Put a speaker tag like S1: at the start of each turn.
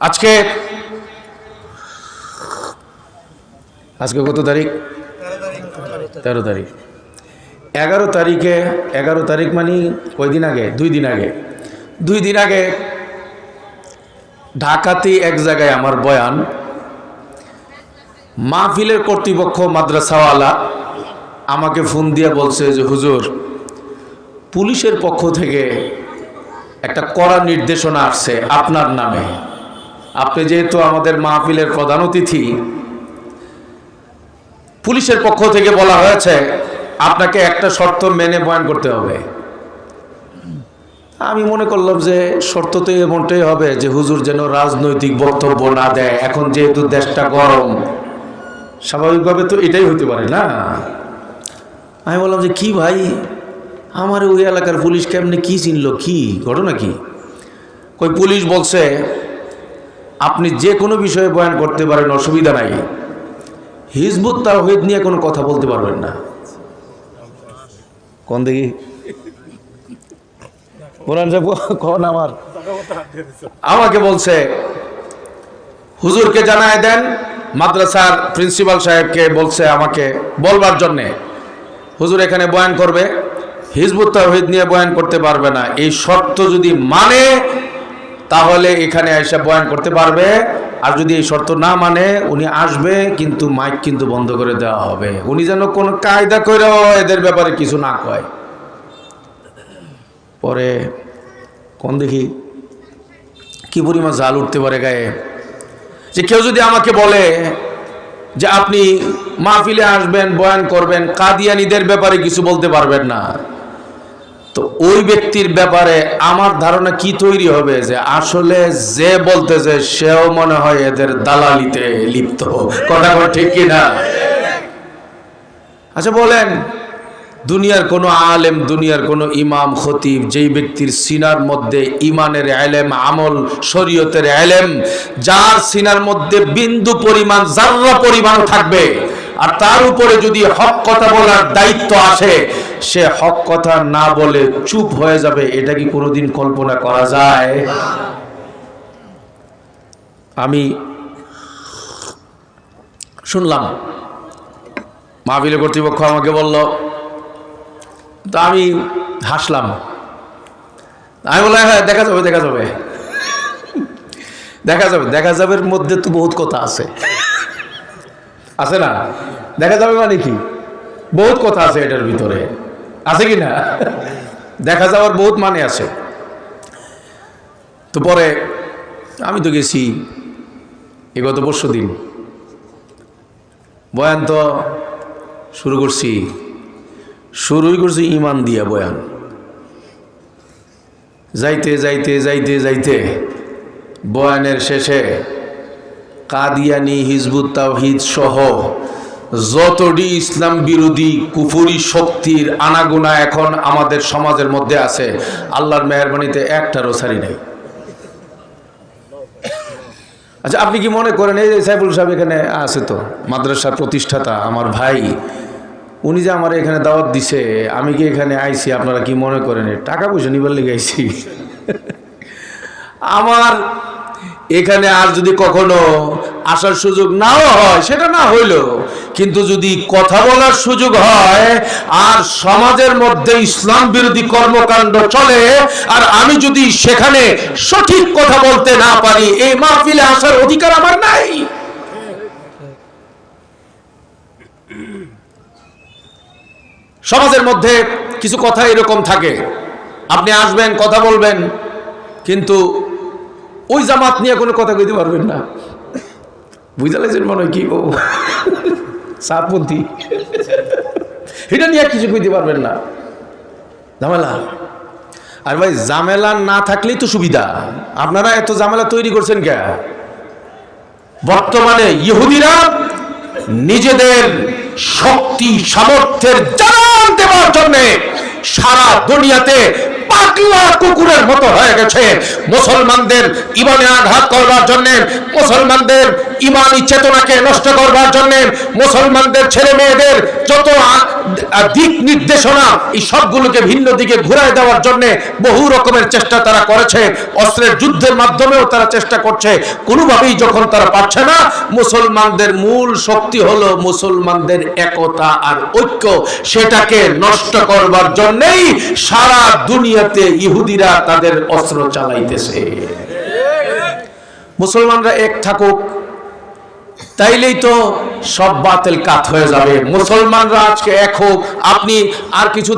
S1: আজকে আজকে কত তারিখ? তেরো তারিখ। এগারো তারিখে, এগারো তারিখ মানে কয়দিন আগে? দুই দিন আগে। দুই দিন আগে ঢাকাতে এক জায়গায় আমার বয়ান, মাহফিলের কর্তৃপক্ষ মাদ্রাসাওয়ালা আমাকে ফোন দিয়ে বলছে যে, হুজুর, পুলিশের পক্ষ থেকে একটা কড়া নির্দেশনা আসছে আপনার নামে। আপনি যেহেতু আমাদের মাহফিলের প্রধান অতিথি, পুলিশের পক্ষ থেকে বলা হয়েছে, আপনাকে একটা শর্ত মেনে বয়ান করতে হবে। আমি মনে করলাম যে শর্ত তো এমনটাই হবে যে হুজুর যেন রাজনৈতিক বক্তব্য না দেয়। এখন যেহেতু দেশটা গরম, স্বাভাবিকভাবে তো এটাই হতে পারে না। আমি বললাম যে কি ভাই, আমার ওই এলাকার পুলিশ কেমনি কি চিনল, কি ঘটনা কি? কই পুলিশ বলছে আপনি যে কোনো বিষয়ে বয়ান করতে পারেন অসুবিধা নাই। হিজবুত তাওহিদ নিয়ে কোনো কথা বলতে পারবেন না। কোন দেখি? কোরআন সাহেব কোন আমার? আমাকে বলছে হুজুরকে জানায় দেন মাদ্রাসার প্রিন্সিপাল সাহেবকে বলছে আমাকে বলবার জন্যে। হুজুর এখানে বয়ান করবে হিজবুত তাওহিদ নিয়ে বয়ান করতে পারবে না। এই শর্ত যদি মানে তাহলে এখানে এসে বয়ান করতে পারবে। আর যদি এই শর্ত না মানে উনি আসবে, কিন্তু মাইক কিন্তু বন্ধ করে দেওয়া হবে। উনি যেন কোনো কায়দা করে এদের ব্যাপারে কিছু না কয়। পরে, কোন দেখি, কি পরিমাণ জাল উঠতে পারে গায়ে? যে কেউ যদি আমাকে বলে যে আপনি মাহফিলে আসবেন, বয়ান করবেন, কাদিয়ানিদের ব্যাপারে কিছু বলতে পারবেন না। তো ওই ব্যক্তির ব্যাপারে আমার ধারণা কি তৈরি হবে যে আসলে যে বলতেছে সেও মনে হয় এদের দালালিতে লিপ্ত। কথা ঠিক কিনা আচ্ছা বলেন, দুনিয়ার কোনো আলেম, দুনিয়ার কোনো ইমাম, খতিব, যেই ব্যক্তির সিনার মধ্যে ইমানের এলেম আমল, শরীয়তের আলেম, যার সিনার মধ্যে বিন্দু পরিমাণ জাররা পরিমাণ থাকবে আর তার উপরে যদি হক কথা বলার দায়িত্ব আসে, সে হক কথা না বলে চুপ হয়ে যাবে, এটা কি কোনোদিন কল্পনা করা যায়? আমি শুনলাম মাহবিল কর্তৃপক্ষ আমাকে বলল, তো আমি হাসলাম। আমি বললাম হ্যাঁ দেখা যাবে দেখা যাবে। দেখা যাবে, দেখা যাবের মধ্যে তো বহুত কথা আছে। আছে না? দেখা যাবে মানে কি? বহুত কথা আছে এটার ভিতরে। আছে কি না? দেখা যাওয়ার বহুত মানে আছে। তো পরে আমি তো গেছি এ গত পরশু দিন। বয়ান তো শুরু করছি। শুরুই করছি ইমান দিয়া বয়ান। যাইতে যাইতে যাইতে যাইতে বয়ানের শেষে কাদিয়ানি, হিজবুত তাওহিদ সহ যতটি ইসলাম বিরোধী কুফুরি শক্তির আনাগোনা এখন আমাদের সমাজের মধ্যে আছে, আল্লাহর মেহরবানিতে একটারও সারি নেই। আচ্ছা আপনি কি মনে করেন, এই যে সাইফুল সাহেব এখানে আছে তো, মাদ্রাসার প্রতিষ্ঠাতা, আমার ভাই, উনি যে আমার এখানে দাওয়াত দিছে, আমি কি এখানে আইছি, আপনারা কি মনে করেন? টাকা পয়সা নিবার লেগে আইছি। আমার এখানে আর যদি কখনো আসার সুযোগ নাও হয়, সেটা না হইল কিন্তু যদি কথা বলার সুযোগ হয়, আর সমাজের মধ্যে ইসলাম বিরোধী কর্মকাণ্ড চলে, আর আমি যদি সেখানে সঠিক কথা বলতে না পারি, এই মাহফিলে আসার অধিকার আমার নাই। সমাজের মধ্যে কিছু কথা এরকম থাকে। আপনি আসবেন, কথা বলবেন, কিন্তু ওই জামাত নিয়ে কোনো কথা কইতে পারবেন না। বুঝতে লাগছেন মনে হয় কি ও সাতপন্থী। এটা নিয়ে কিছু কইতে পারবেন না। ঝামেলা। আর ভাই, ঝামেলা না থাকলেই তো সুবিধা। আপনারা এত ঝামেলা তৈরি করছেন কে? বর্তমানে ইহুদিরা নিজেদের শক্তি, সামর্থ্যের জানান দেওয়ার জন্য সারা দুনিয়াতে পাগলা কুকুরের মতো হয়ে গেছে। মুসলমানদের ইমানে আঘাত করবার জন্য মুসলমানদের ইমানি চেতনাকে নষ্ট করবার জন্য মুসলমানদের ছেলে মেয়েদের যত দিক নির্দেশনা, এই সবগুলোকে ভিন্ন দিকে ঘুরায় দেওয়ার জন্য বহু রকমের চেষ্টা তারা করেছে। অস্ত্রের যুদ্ধের মাধ্যমেও তারা চেষ্টা করছে। কোনোভাবেই যখন তারা পাচ্ছে না, মুসলমানদের মূল শক্তি হলো মুসলমানদের একতা আর ঐক্য। সেটাকে নষ্ট করবার জন্যেই সারা দুনিয়াতে ইহুদিরা তাদের অস্ত্র চালাইতেছে। মুসলমানরা এক থাকুক তাইলেই তো সব বাতিল কাত হয়ে যাবে। মুসলমানরা আজকে এক হোক আপনি আর কিছু